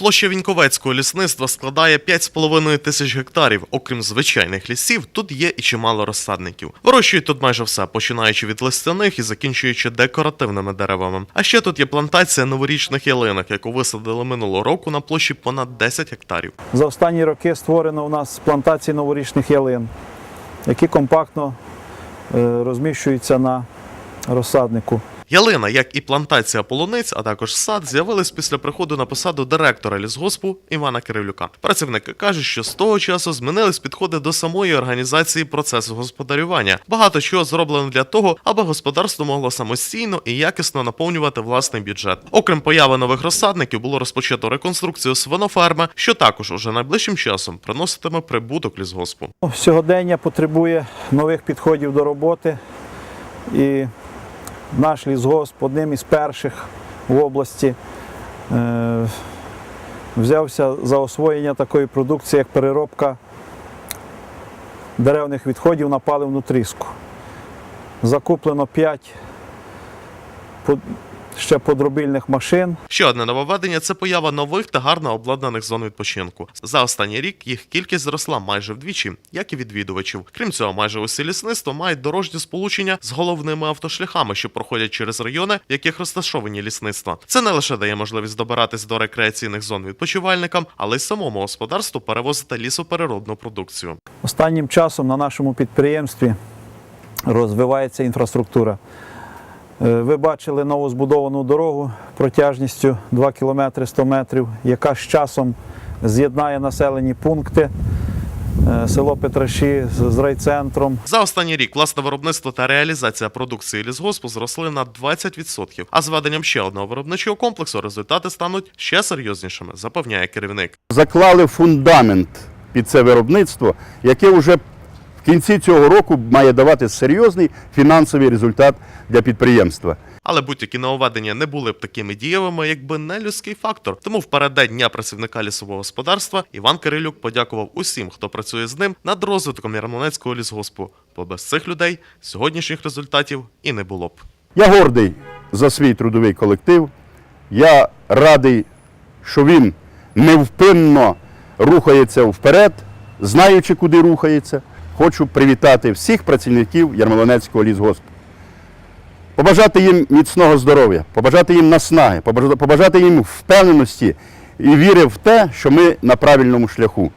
Площа Віньковецького лісництва складає 5,5 тисяч гектарів. Окрім звичайних лісів, тут є і чимало розсадників. Вирощують тут майже все, починаючи від листяних і закінчуючи декоративними деревами. А ще тут є плантація новорічних ялинок, яку висадили минулого року на площі понад 10 гектарів. За останні роки створено у нас плантації новорічних ялин, які компактно е, розміщуються на розсаднику. Ялина, як і плантація полуниць, а також сад, з'явились після приходу на посаду директора лісгоспу Івана Кирилюка. Працівники кажуть, що з того часу змінились підходи до самої організації процесу господарювання. Багато чого зроблено для того, аби господарство могло самостійно і якісно наповнювати власний бюджет. Окрім появи нових розсадників, було розпочато реконструкцію свиноферми, що також уже найближчим часом приноситиме прибуток лісгоспу. Сьогодення потребує нових підходів до роботи. І наш лісгосп одним із перших в області е, взявся за освоєння такої продукції, як переробка деревних відходів на паливну тріску. Закуплено 5 ще подробільних машин. Ще одне нововведення це поява нових та гарно обладнаних зон відпочинку. За останній рік їх кількість зросла майже вдвічі, як і відвідувачів. Крім цього, майже усі лісництва мають дорожні сполучення з головними автошляхами, що проходять через райони, в яких розташовані лісництва. Це не лише дає можливість добиратись до рекреаційних зон відпочивальникам, але й самому господарству перевозити лісопереробну продукцію. Останнім часом на нашому підприємстві розвивається інфраструктура. Е, Ви бачили нову збудовану дорогу протяжністю 2 км 100 метрів, яка з часом з'єднає населені пункти, е, село Петраші з з райцентром. За останній рік власне виробництво та реалізація продукції лісгоспу зросли на 20%. А з введенням ще одного виробничого комплексу результати стануть ще серйознішими, запевняє керівник. заклали фундамент під це виробництво, яке вже в кінці цього року має давати серйозний фінансовий результат для підприємства. Але будь-які нововведення не були б такими дієвими, якби не людський фактор. Тому в переддень дня працівника лісового господарства Іван Кирилюк подякував усім, хто працює з ним над розвитком Ярмолинецького лісгоспу. Бо без цих людей сьогоднішніх результатів і не було б. Я гордий за свій трудовий колектив. Я радий, що він невпинно рухається вперед, знаючи, куди рухається. Хочу привітати всіх працівників Ярмолинецького лісгоспу. Побажати їм міцного здоров'я, побажати їм наснаги, побажати їм впевненості і віри в те, що ми на правильному шляху.